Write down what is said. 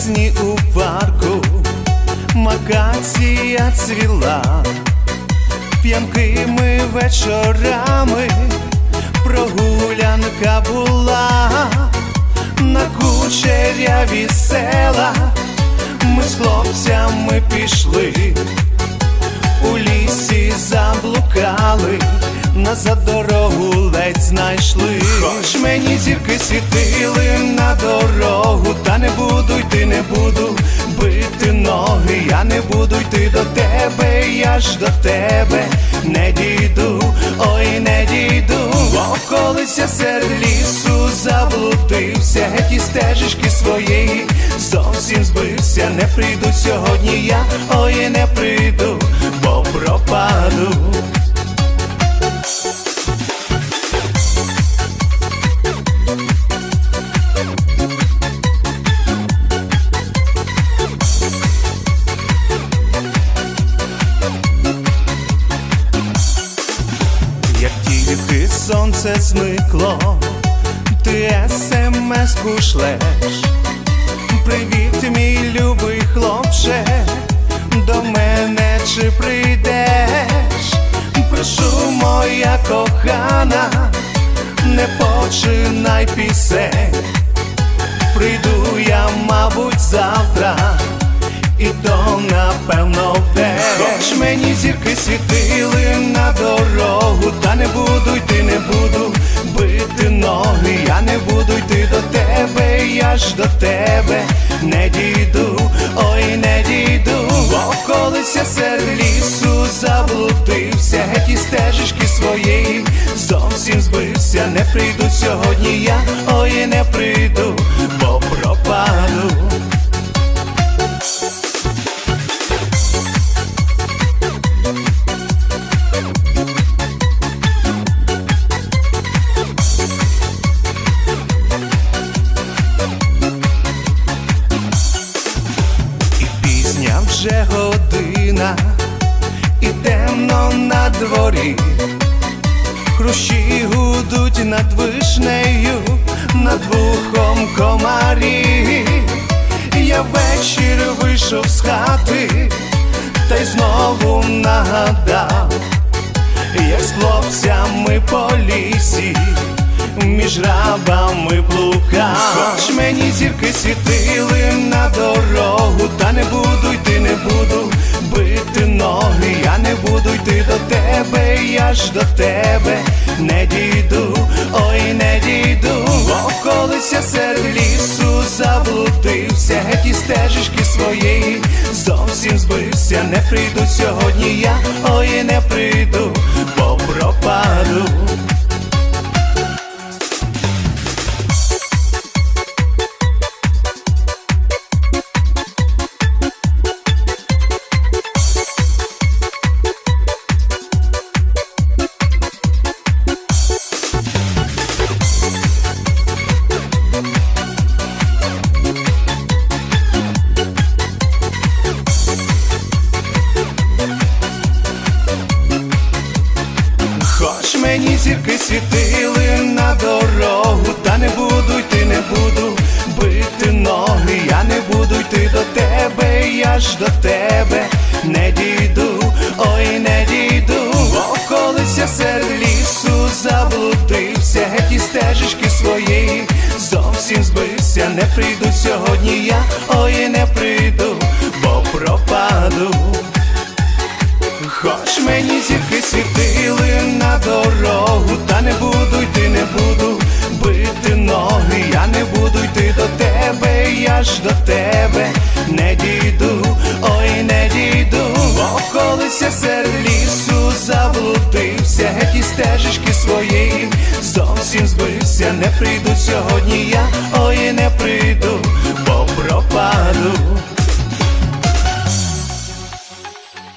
навесні у парку. Макація цвіла. П'янкими вечорами. Прогулянка була. На кучеряві села, ми з хлопцями пішли, у лісі заблукали, назад дорогу ледь знайшли. Хоч мені зірки світили на дорогу, та не не буду бити ноги, я не буду йти до тебе, я ж до тебе не дійду, ой, не дійду, бо колись серед лісу заблудився, геть із стежечки своєї, зовсім збився, не прийду сьогодні я, ой, не прийду, бо пропаду. Тільки сонце зникло, ти смс-ку шлеш. Привіт, мій любий хлопче, до мене чи прийдеш? Прошу, моя кохана, не починай пісень. Прийду я, мабуть, завтра, і то напевно вдень. Хоч мені зірки світили тебе, я ж до тебе. Не дійду, ой, не дійду, бо колись серед лісу заблудився, геть і стежечки своєї, зовсім збився, не прийду сьогодні я, ой, не прийду, бо пропаду. І темно на дворі, хрущі гудуть над вишнею, над вухом комарі. Я вечір вийшов з хати, та й знову нагадав, як з хлопцями по лісі. Між рабами блукав Хоч мені зірки світили на дорогу, та не буду йти, не буду бити ноги, я не буду йти до тебе, я ж до тебе не дійду, ой, не дійду, околися серед лісу заблудився, геть і стежечки своєї, зовсім збився, не прийду сьогодні я, ой, не прийду, бо Хоч мені зірки світили на дорогу, та не буду йти, не буду бити ноги, я не буду йти до тебе, я ж до тебе не дійду, ой, не дійду, бо колись я серед лісу заблудився, геть із стежечки своєї, зовсім збився, не прийду сьогодні я, ой, не прийду, бо пропаду. Хоч мені зірки світили на дорогу, та не буду йти, не буду бити ноги, я не буду йти до тебе, я ж до тебе не дійду, ой, не дійду, бо колись я серед лісу заблудився, геть із стежечки своєї, зовсім збився, не прийду сьогодні я,